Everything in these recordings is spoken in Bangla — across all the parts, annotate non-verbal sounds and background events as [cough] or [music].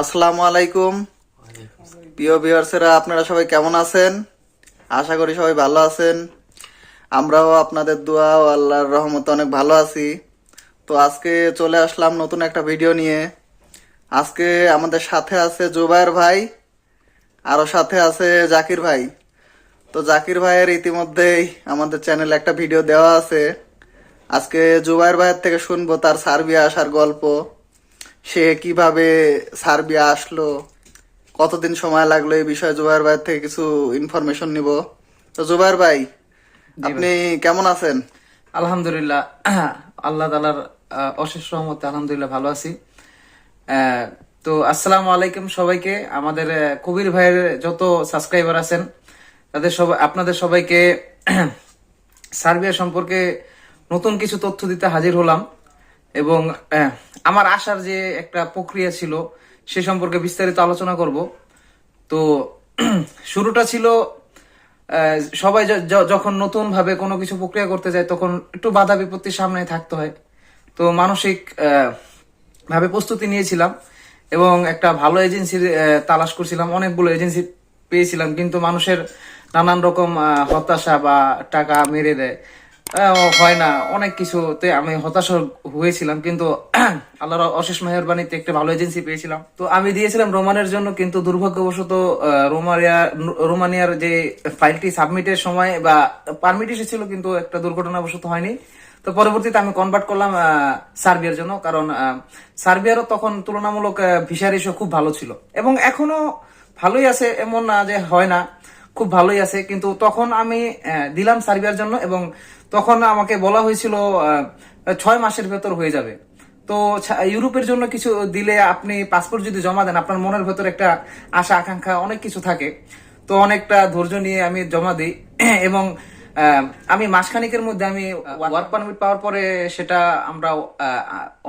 আসসালামু আলাইকুম। প্রিয় ভিউয়ার্সেরা, আপনারা সবাই কেমন আছেন? আশা করি সবাই ভালো আছেন। আমরাও আপনাদের দোয়া ও আল্লাহর রহমতে অনেক ভালো আছি। তো আজকে চলে আসলাম নতুন একটা ভিডিও নিয়ে। আজকে আমাদের সাথে আছে জুবায়ের ভাই আরও সাথে আছে জাকির ভাই। তো জাকির ভাইয়ের ইতিমধ্যেই আমাদের চ্যানেলে একটা ভিডিও দেওয়া আছে। আজকে জুবায়ের ভাইয়ের থেকে শুনব তার সার্বিয়া আসার গল্প। সে কীভাবে সার্বিয়া আসলো? কতদিন সময় লাগল এই বিষয়ে জুবাইর ভাইয়ের থেকে কিছু ইনফরমেশন নিব? তো জুবাইর ভাই আপনি কেমন আছেন? আলহামদুলিল্লাহ [clears throat] আল্লাহ তালার অশেষ রহমতে আলহামদুলিল্লাহ ভালো আছি। তো আসসালামু আলাইকুম সবাইকে। আমাদের কবির ভাইয়ের যত সাবস্ক্রাইবার আছেন তাদের সবাই আপনাদের সবাইকে [clears throat] সার্বিয়া সম্পর্কে নতুন কিছু তথ্য দিতে হাজির হলাম এবং আমার আসার যে একটা প্রক্রিয়া ছিল, সে সম্পর্কে বিস্তারিত আলোচনা করব। তো, [clears throat] শুরুটা ছিল সবাই যখন নতুন ভাবে কোনো কিছু প্রক্রিয়া করতে যায়, তখন একটু বাধা বিপত্তির সামনে থাকতে হয়। তো, মানসিক ভাবে প্রস্তুতি নিয়েছিলাম এবং একটা ভালো এজেন্সির তালাশ করছিলাম। অনেকগুলো এজেন্সি পেয়েছিলাম, কিন্তু মানুষের নানান রকম হতাশা বা টাকা মেরে দেয়। হয় না। অনেক কিছুতে আমি হতাশ হয়েছিলাম, কিন্তু [clears throat] আল্লাহর অশেষ মেহরবানিতে একটা ভালো এজেন্সি পেয়েছিলাম। তো আমি দিয়েছিলাম রোমানের জন্য, কিন্তু দুর্ভাগ্যবশত রোমানিয়া রোমানিয়ার যে ফাইলটি সাবমিটের সময় বা পারমিট এসেছিল, কিন্তু একটা দুর্ঘটনাবশত হয়নি। তো পরবর্তীতে আমি কনভার্ট করলাম সার্বিয়ার জন্য, কারণ সার্বিয়ারও তখন তুলনামূলক ভিসা রেশিও খুব ভালো ছিল। এবং এখনও ভালোই আছে, এমন না যে হয় না, খুব ভালোই আছে, কিন্তু তখন আমি দিলাম সার্বিয়ার জন্য এবং তখন আমাকে বলা হয়েছিল ছয় মাসের ভেতর হয়ে যাবে। তো ইউরোপের জন্য কিছু দিলে আপনি পাসপোর্ট যদি জমা দেন, আপনার মনের ভেতর একটা আশা, আকাঙ্ক্ষা, অনেক কিছু থাকে। তো অনেকটা ধৈর্য নিয়ে আমি জমা দিই। [clears throat] এবং আমি মাসখানিকের মধ্যে আমি ওয়ার্ক পারমিট পাওয়ার পরে সেটা আমরা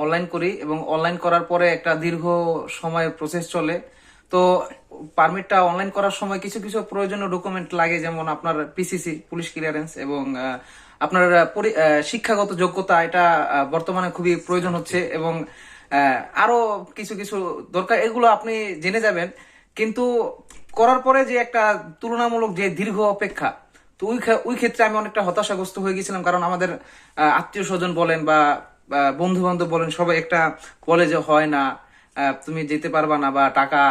অনলাইন করি এবং অনলাইন করার পরে একটা দীর্ঘ সময় প্রসেস চলে। তো পারমিটটা অনলাইন করার সময় কিছু কিছু প্রয়োজনীয় ডকুমেন্ট লাগে, যেমন আপনার পিসিসি পুলিশ ক্লিয়ারেন্স এবং আপনার শিক্ষাগত যোগ্যতা, এটা বর্তমানে খুবই প্রয়োজন হচ্ছে এবং আরও কিছু কিছু দরকার, এগুলো আপনি জেনে যাবেন। কিন্তু করার পরে যে একটা তুলনামূলক যে দীর্ঘ অপেক্ষা, তো ওই ওই ক্ষেত্রে আমি অনেকটা হতাশাগ্রস্ত হয়ে গেছিলাম কারণ আমাদের আত্মীয় স্বজন বলেন বা বন্ধু বান্ধব বলেন, সবাই একটা কলেজে হয় না তুমি যেতে পারবা না বা টাকা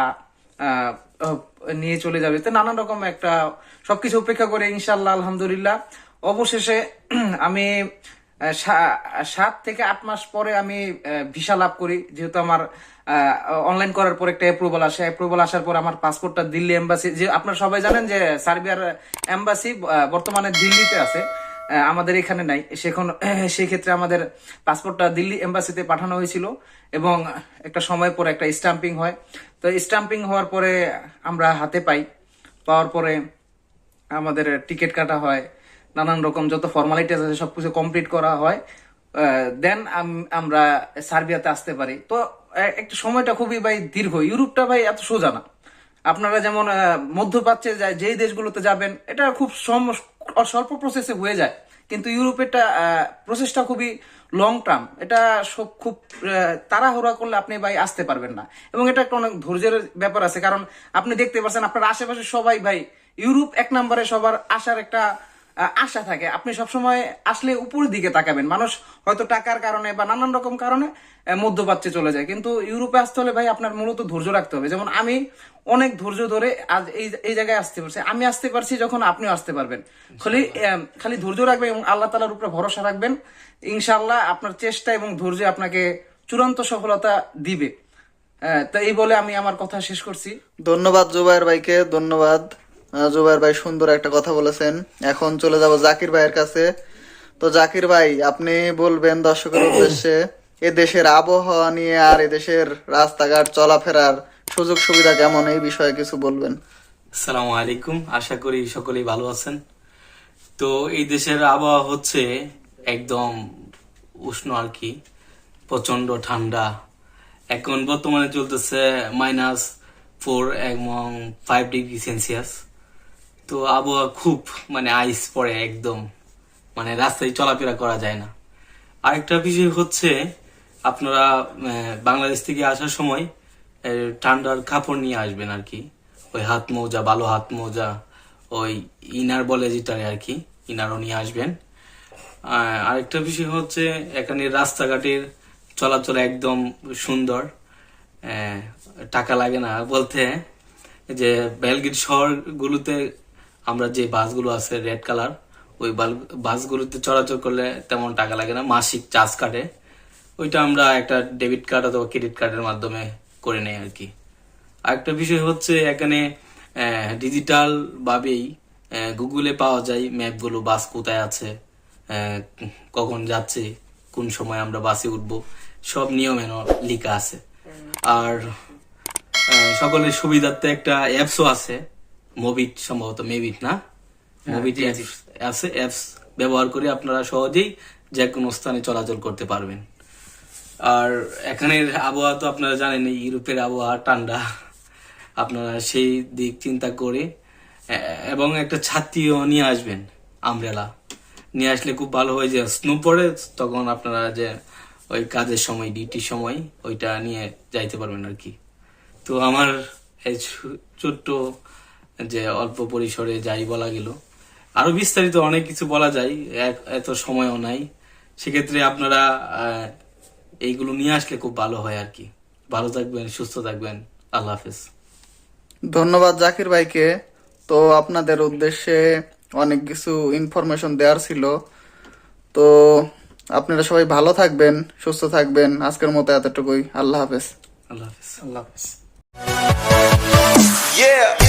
নিয়ে চলে যাবে। তো নানান রকম একটা সবকিছু উপেক্ষা করে ইনশাল্লাহ, আলহামদুলিল্লাহ। অবশেষে [clears throat] আমি সাত থেকে আট মাস পরে আমি ভিসা লাভ করি। যেহেতু আমার অনলাইন করার পর একটা অ্যাপ্রুভাল আসে। অ্যাপ্রুভাল আসার পর আমার পাসপোর্টটা দিল্লি এম্বাসি যে আপনারা সবাই জানেন যে সার্বিয়ার এম্বাসি বর্তমানে দিল্লিতে আছে। আমাদের এখানে নাই। সেখন [clears throat] সেই ক্ষেত্রে আমাদের পাসপোর্টটা দিল্লি এম্বাসিতে পাঠানো হয়েছিল এবং একটা সময় পরে একটা স্টাম্পিং হয়। তো স্টাম্পিং হওয়ার পরে আমরা হাতে পাই। পাওয়ার পরে আমাদের টিকিট কাটা হয়। নানান রকম যত ফর্মালিটিস আছে, সবকিছু কমপ্লিট করা হয়। দেন আমরা সার্বিয়াতে আসতে পারি। তো একটা সময়টা খুবই ভাই দীর্ঘ। ইউরোপটা ভাই এত সোজা না। আপনারা যেমন মধ্যপ্রাচ্যে যায়, যেই দেশগুলোতে যাবেন, এটা খুব স্বল্প প্রসেসে হয়ে যায়। কিন্তু ইউরোপেরটা প্রসেসটা খুবই লং টার্ম এটা সব খুব তাড়াহুড়া করলে আপনি ভাই আসতে পারবেন না। এবং এটা একটা অনেক ধৈর্যের ব্যাপার আছে। কারণ আপনি দেখতে পাচ্ছেন আপনার আশেপাশে সবাই ভাই, ইউরোপ এক নম্বরে সবার আসার একটা আশা থাকে। আপনি সবসময় আসলে উপরের দিকে তাকাবেন। মানুষ হয়তো টাকার কারণে বা নানান রকম কারণে মধ্যপ্রাচ্যে চলে যায়। কিন্তু ইউরোপে আসতে হলে ভাই আপনার মূলত ধৈর্য রাখতে হবে। যেমন আমি অনেক ধৈর্য ধরে আজ এই এই জায়গায় আসতে পারছি। আমি আসতে পারছি যখন আপনিও আসতে পারবেন। খালি খালি ধৈর্য রাখবেন এবং আল্লাহ তালার উপরে ভরসা রাখবেন। ইনশাল্লাহ আপনার চেষ্টা এবং ধৈর্য আপনাকে চূড়ান্ত সফলতা দিবে। তো এই বলে আমি আমার কথা শেষ করছি। ধন্যবাদ জুবাইর ভাইকে। ধন্যবাদ। জুবাইর ভাই সুন্দর একটা কথা বলেছেন। এখন চলে যাব জাকির ভাইয়ের কাছে। তো জাকির ভাই, আপনি বলবেন দর্শকের উদ্দেশ্যে, এ দেশের আবহাওয়া নিয়ে আর এ দেশের রাস্তাঘাট চলাফেরার সুযোগ সুবিধা কেমন, এই বিষয়ে কিছু বলবেন। আসসালামু আলাইকুম। আশা করি সকলেই ভালো আছেন। তো এই দেশের আবহাওয়া হচ্ছে একদম উষ্ণ আর কি প্রচণ্ড ঠান্ডা। এখন বর্তমানে চলতেছে মাইনাস ফোর এবং ফাইভ ডিগ্রি সেলসিয়াস তো আবহাওয়া খুব মানে আইস পড়ে একদম। মানে রাস্তায় চলাফেরা করা যায় না। আরেকটা বিষয় হচ্ছে, আপনারা বাংলাদেশ থেকে আসার সময় ঠান্ডার কাপড় নিয়ে আসবেন আর কি। ওই হাত মোজা ভালো হাত মোজা, ওই ইনার বলে যেটারে আর কি, ইনারও নিয়ে আসবেন। আর আরেকটা বিষয় হচ্ছে, এখানে রাস্তাঘাটের চলাচল একদম সুন্দর। টাকা লাগে না। বলতে যে বেলগিট শহরগুলোতে আমরা যে বাসগুলো আছে রেড কালার ওই বাসগুলোতে চলাচল করলে তেমন টাকা লাগে না, মাসিক চার্জ কাটে। ওইটা আমরা একটা ডেবিট কার্ড অথবা ক্রেডিট কার্ডের মাধ্যমে করে নেই আর কি আরেকটা বিষয় হচ্ছে এখানে ডিজিটাল ভাবেই গুগলে পাওয়া যায় ম্যাপগুলো বাস কোথায় আছে কখন যাচ্ছে, কোন সময় আমরা বাসে উঠবো, সব নিয়মে লেখা আছে। আর সকলের সুবিধার্থে একটা অ্যাপসও আছে। মোবিট সম্ভবত মেবিট না? মোবিট আছে অ্যাপস ব্যবহার করে আপনারা সহজেই যে কোনো স্থানে চলাচল করতে পারবেন। আর এখানের আবহাওয়া তো আপনারা জানেন ইউরোপের আবহাওয়া ঠান্ডা। আপনারা সেই দিক চিন্তা করে এবং একটা ছাতিও নিয়ে আসবেন আমরেলা। নিয়ে আসলে খুব ভালো হয় যে স্নো পড়ে তখন আপনারা যে ওই কাজের সময় ডিউটির সময় ওইটা নিয়ে যাইতে পারবেন আর কি। তো আমার এই ছোট্ট যে অল্প পরিসরে যাই বলা গেল। আরও বিস্তারিত অনেক কিছু বলা যায় এক- এত সময়ও নাই। সেক্ষেত্রে আপনারা এইগুলো নিয়ে আসলে খুব ভালো হয় আর কি। ভালো থাকবেন সুস্থ থাকবেন। আল্লাহ হাফেজ। ধন্যবাদ জাকির ভাইকে। তো আপনাদের উদ্দেশ্যে অনেক কিছু ইনফরমেশন দেওয়ার ছিল। তো আপনারা সবাই ভালো থাকবেন সুস্থ থাকবেন। আজকের মতো এতটুকুই। আল্লাহ হাফেজ। আল্লাহ হাফেজ। আল্লাহ হাফেজ। Yeah.